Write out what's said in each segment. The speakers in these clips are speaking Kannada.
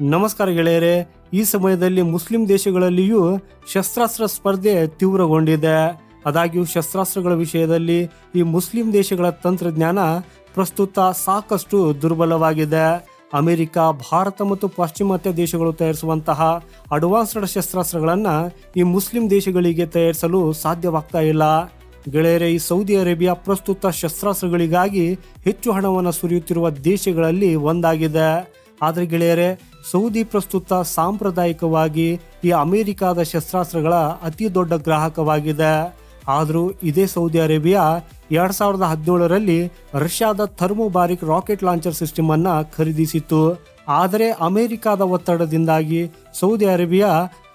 ನಮಸ್ಕಾರ ಗೆಳೆಯರೆ, ಈ ಸಮಯದಲ್ಲಿ ಮುಸ್ಲಿಂ ದೇಶಗಳಲ್ಲಿಯೂ ಶಸ್ತ್ರಾಸ್ತ್ರ ಸ್ಪರ್ಧೆ ತೀವ್ರಗೊಂಡಿದೆ. ಆದಾಗ್ಯೂ ಶಸ್ತ್ರಾಸ್ತ್ರಗಳ ವಿಷಯದಲ್ಲಿ ಈ ಮುಸ್ಲಿಂ ದೇಶಗಳ ತಂತ್ರಜ್ಞಾನ ಪ್ರಸ್ತುತ ಸಾಕಷ್ಟು ದುರ್ಬಲವಾಗಿದೆ. ಅಮೆರಿಕ, ಭಾರತ ಮತ್ತು ಪಾಶ್ಚಿಮಾತ್ಯ ದೇಶಗಳು ತಯಾರಿಸುವಂತಹ ಅಡ್ವಾನ್ಸ್ಡ್ ಶಸ್ತ್ರಾಸ್ತ್ರಗಳನ್ನು ಈ ಮುಸ್ಲಿಂ ದೇಶಗಳಿಗೆ ತಯಾರಿಸಲು ಸಾಧ್ಯವಾಗ್ತಾ ಇಲ್ಲ. ಗೆಳೆಯರೆ, ಈ ಸೌದಿ ಅರೇಬಿಯಾ ಪ್ರಸ್ತುತ ಶಸ್ತ್ರಾಸ್ತ್ರಗಳಿಗಾಗಿ ಹೆಚ್ಚು ಹಣವನ್ನು ಸುರಿಯುತ್ತಿರುವ ದೇಶಗಳಲ್ಲಿ ಒಂದಾಗಿದೆ. ಆದರೆ ಗೆಳೆಯರೆ, ಸೌದಿ ಪ್ರಸ್ತುತ ಸಾಂಪ್ರದಾಯಿಕವಾಗಿ ಈ ಅಮೆರಿಕಾದ ಶಸ್ತ್ರಾಸ್ತ್ರಗಳ ಅತಿ ದೊಡ್ಡ ಗ್ರಾಹಕವಾಗಿದೆ. ಆದರೂ ಇದೇ ಸೌದಿ ಅರೇಬಿಯಾ ಎರಡ್ ಸಾವಿರದ ಹದಿನೇಳರಲ್ಲಿ ರಷ್ಯಾದ ಥರ್ಮೋಬಾರಿಕ್ ರಾಕೆಟ್ ಲಾಂಚರ್ ಸಿಸ್ಟಮ್ ಅನ್ನ ಖರೀದಿಸಿತ್ತು. ಆದರೆ ಅಮೆರಿಕಾದ ಒತ್ತಡದಿಂದಾಗಿ ಸೌದಿ ಅರೇಬಿಯಾ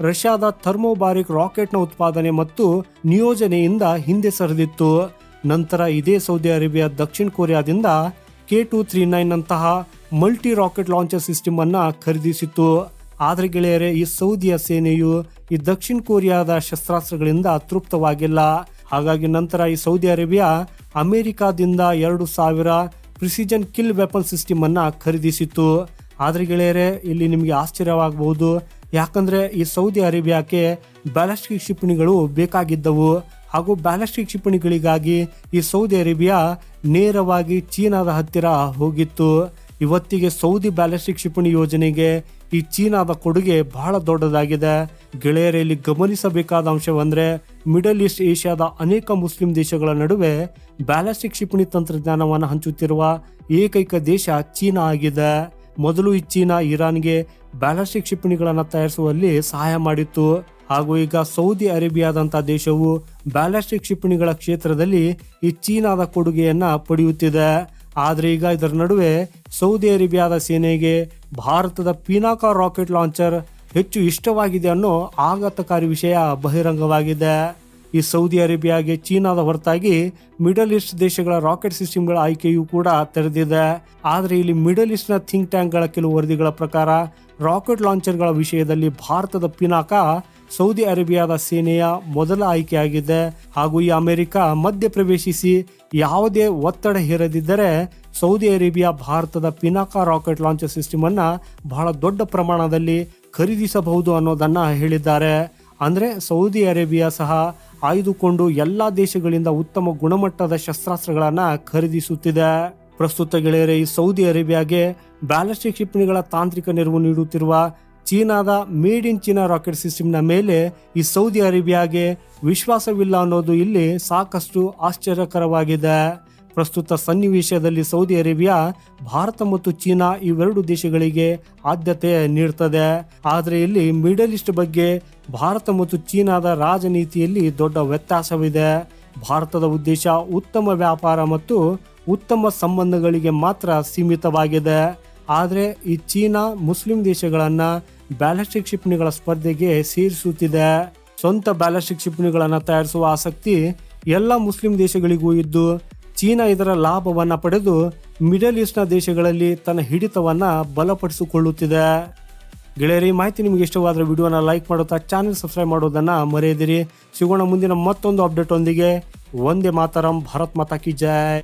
ರಷ್ಯಾದ ಥರ್ಮೋಬಾರಿಕ್ ರಾಕೆಟ್ನ ಉತ್ಪಾದನೆ ಮತ್ತು ನಿಯೋಜನೆಯಿಂದ ಹಿಂದೆ ಸರಿದಿತ್ತು. ನಂತರ ಇದೇ ಸೌದಿ ಅರೇಬಿಯಾ ದಕ್ಷಿಣ ಕೊರಿಯಾದಿಂದ ಕೆ ಟು ತ್ರೀ ನೈನ್ ಅಂತಹ ಮಲ್ಟಿ ರಾಕೆಟ್ ಲಾಂಚರ್ ಸಿಸ್ಟಮ್ ಅನ್ನ ಖರೀದಿಸಿತ್ತು. ಆದರೆ ಗೆಳೆಯರೇ, ಈ ಸೌದಿಯ ಸೇನೆಯು ಈ ದಕ್ಷಿಣ ಕೊರಿಯಾದ ಶಸ್ತ್ರಾಸ್ತ್ರಗಳಿಂದ ತೃಪ್ತವಾಗಿಲ್ಲ. ಹಾಗಾಗಿ ನಂತರ ಈ ಸೌದಿ ಅರೇಬಿಯಾ ಅಮೆರಿಕಾದಿಂದ ಎರಡು ಸಾವಿರ ಪ್ರಿಸಿಜನ್ ಕಿಲ್ ವೆಪನ್ ಸಿಸ್ಟಮ್ ಅನ್ನ ಖರೀದಿಸಿತ್ತು. ಆದರೆ ಗೆಳೆಯರೇ, ಇಲ್ಲಿ ನಿಮಗೆ ಆಶ್ಚರ್ಯವಾಗಬಹುದು. ಯಾಕಂದ್ರೆ ಈ ಸೌದಿ ಅರೇಬಿಯಾಕ್ಕೆ ಬ್ಯಾಲಿಸ್ಟಿಕ್ ಕ್ಷಿಪಣಿಗಳು ಬೇಕಾಗಿದ್ದವು. ಹಾಗೂ ಬ್ಯಾಲಿಸ್ಟಿಕ್ ಕ್ಷಿಪಣಿಗಳಿಗಾಗಿ ಈ ಸೌದಿ ಅರೇಬಿಯಾ ನೇರವಾಗಿ ಚೀನಾದ ಹತ್ತಿರ ಹೋಗಿತ್ತು. ಇವತ್ತಿಗೆ ಸೌದಿ ಬ್ಯಾಲಿಸ್ಟಿಕ್ ಕ್ಷಿಪಣಿ ಯೋಜನೆಗೆ ಈ ಚೀನಾದ ಕೊಡುಗೆ ಬಹಳ ದೊಡ್ಡದಾಗಿದೆ. ಗೆಳೆಯರಲ್ಲಿ ಗಮನಿಸಬೇಕಾದ ಅಂಶವಂದ್ರೆ ಮಿಡಲ್ ಈಸ್ಟ್ ಏಷ್ಯಾದ ಅನೇಕ ಮುಸ್ಲಿಂ ದೇಶಗಳ ನಡುವೆ ಬ್ಯಾಲಿಸ್ಟಿಕ್ ಕ್ಷಿಪಣಿ ತಂತ್ರಜ್ಞಾನವನ್ನು ಹಂಚುತ್ತಿರುವ ಏಕೈಕ ದೇಶ ಚೀನಾ ಆಗಿದೆ. ಮೊದಲು ಈ ಚೀನಾ ಇರಾನ್ಗೆ ಬ್ಯಾಲಿಸ್ಟಿಕ್ ಕ್ಷಿಪಣಿಗಳನ್ನು ತಯಾರಿಸುವಲ್ಲಿ ಸಹಾಯ ಮಾಡಿತ್ತು. ಹಾಗೂ ಈಗ ಸೌದಿ ಅರೇಬಿಯಾದಂಥ ದೇಶವು ಬ್ಯಾಲಿಸ್ಟಿಕ್ ಕ್ಷಿಪಣಿಗಳ ಕ್ಷೇತ್ರದಲ್ಲಿ ಈ ಚೀನಾದ ಕೊಡುಗೆಯನ್ನ ಪಡೆಯುತ್ತಿದೆ. ಆದ್ರೆ ಈಗ ಇದರ ನಡುವೆ ಸೌದಿ ಅರೇಬಿಯಾದ ಸೇನೆಗೆ ಭಾರತದ ಪಿನಾಕ ರಾಕೆಟ್ ಲಾಂಚರ್ ಹೆಚ್ಚು ಇಷ್ಟವಾಗಿದೆ ಅನ್ನೋ ಆಘಾತಕಾರಿ ವಿಷಯ ಬಹಿರಂಗವಾಗಿದೆ. ಈ ಸೌದಿ ಅರೇಬಿಯಾಗೆ ಚೀನಾದ ಹೊರತಾಗಿ ಮಿಡಲ್ ಈಸ್ಟ್ ದೇಶಗಳ ರಾಕೆಟ್ ಸಿಸ್ಟಮ್ಗಳ ಆಯ್ಕೆಯೂ ಕೂಡ ತೆರೆದಿದೆ. ಆದರೆ ಇಲ್ಲಿ ಮಿಡಲ್ ಈಸ್ಟ್ನ ಥಿಂಕ್ ಟ್ಯಾಂಕ್ಗಳ ಕೆಲವು ವರದಿಗಳ ಪ್ರಕಾರ ರಾಕೆಟ್ ಲಾಂಚರ್ಗಳ ವಿಷಯದಲ್ಲಿ ಭಾರತದ ಪಿನಾಕ ಸೌದಿ ಅರೇಬಿಯಾದ ಸೇನೆಯ ಮೊದಲ ಆಯ್ಕೆಯಾಗಿದೆ. ಹಾಗೂ ಈ ಅಮೆರಿಕ ಮಧ್ಯ ಪ್ರವೇಶಿಸಿ ಯಾವುದೇ ಒತ್ತಡ ಹೇರದಿದ್ದರೆ ಸೌದಿ ಅರೇಬಿಯಾ ಭಾರತದ ಪಿನಾಕಾ ರಾಕೆಟ್ ಲಾಂಚರ್ ಸಿಸ್ಟಮ್ ಅನ್ನ ಬಹಳ ದೊಡ್ಡ ಪ್ರಮಾಣದಲ್ಲಿ ಖರೀದಿಸಬಹುದು ಅನ್ನೋದನ್ನ ಹೇಳಿದ್ದಾರೆ. ಅಂದ್ರೆ ಸೌದಿ ಅರೇಬಿಯಾ ಸಹ ಆಯ್ದುಕೊಂಡು ಎಲ್ಲಾ ದೇಶಗಳಿಂದ ಉತ್ತಮ ಗುಣಮಟ್ಟದ ಶಸ್ತ್ರಾಸ್ತ್ರಗಳನ್ನ ಖರೀದಿಸುತ್ತಿದೆ. ಪ್ರಸ್ತುತ ಗೆಳೆಯರೇ, ಈ ಸೌದಿ ಅರೇಬಿಯಾಗೆ ಬ್ಯಾಲಿಸ್ಟಿಕ್ ಕ್ಷಿಪಣಿಗಳ ತಾಂತ್ರಿಕ ನೆರವು ನೀಡುತ್ತಿರುವ ಚೀನಾದ ಮೇಡ್ ಇನ್ ಚೀನಾ ರಾಕೆಟ್ ಸಿಸ್ಟಮ್ನ ಮೇಲೆ ಈ ಸೌದಿ ಅರೇಬಿಯಾಗೆ ವಿಶ್ವಾಸವಿಲ್ಲ ಅನ್ನೋದು ಇಲ್ಲಿ ಸಾಕಷ್ಟು ಆಶ್ಚರ್ಯಕರವಾಗಿದೆ. ಪ್ರಸ್ತುತ ಸನ್ನಿವೇಶದಲ್ಲಿ ಸೌದಿ ಅರೇಬಿಯಾ, ಭಾರತ ಮತ್ತು ಚೀನಾ ಇವೆರಡು ದೇಶಗಳಿಗೆ ಆದ್ಯತೆ ನೀಡ್ತದೆ. ಆದರೆ ಇಲ್ಲಿ ಮಿಡಲ್ ಈಸ್ಟ್ ಬಗ್ಗೆ ಭಾರತ ಮತ್ತು ಚೀನಾದ ರಾಜನೀತಿಯಲ್ಲಿ ದೊಡ್ಡ ವ್ಯತ್ಯಾಸವಿದೆ. ಭಾರತದ ಉದ್ದೇಶ ಉತ್ತಮ ವ್ಯಾಪಾರ ಮತ್ತು ಉತ್ತಮ ಸಂಬಂಧಗಳಿಗೆ ಮಾತ್ರ ಸೀಮಿತವಾಗಿದೆ. ಆದರೆ ಈ ಚೀನಾ ಮುಸ್ಲಿಂ ದೇಶಗಳನ್ನ ಬ್ಯಾಲಿಸ್ಟಿಕ್ ಕ್ಷಿಪಣಿಗಳ ಸ್ಪರ್ಧೆಗೆ ಸೇರಿಸುತ್ತಿದೆ. ಸ್ವಂತ ಬ್ಯಾಲಿಸ್ಟಿಕ್ ಕ್ಷಿಪಣಿಗಳನ್ನು ತಯಾರಿಸುವ ಆಸಕ್ತಿ ಎಲ್ಲ ಮುಸ್ಲಿಂ ದೇಶಗಳಿಗೂ ಇದ್ದು, ಚೀನಾ ಇದರ ಲಾಭವನ್ನ ಪಡೆದು ಮಿಡಲ್ ಈಸ್ಟ್ನ ದೇಶಗಳಲ್ಲಿ ತನ್ನ ಹಿಡಿತವನ್ನ ಬಲಪಡಿಸಿಕೊಳ್ಳುತ್ತಿದೆ. ಗೆಳೆಯರಿ ಮಾಹಿತಿ ನಿಮಗೆ ಇಷ್ಟವಾದರೆ ವಿಡಿಯೋನ ಲೈಕ್ ಮಾಡುತ್ತಾ ಚಾನೆಲ್ ಸಬ್ಸ್ಕ್ರೈಬ್ ಮಾಡೋದನ್ನ ಮರೆಯದಿರಿ. ಸಿಗೋಣ ಮುಂದಿನ ಮತ್ತೊಂದು ಅಪ್ಡೇಟ್ ಒಂದಿಗೆ. ಒಂದೇ ಮಾತರಂ, ಭಾರತ್ ಮಾತಾ ಕಿ ಜೈ.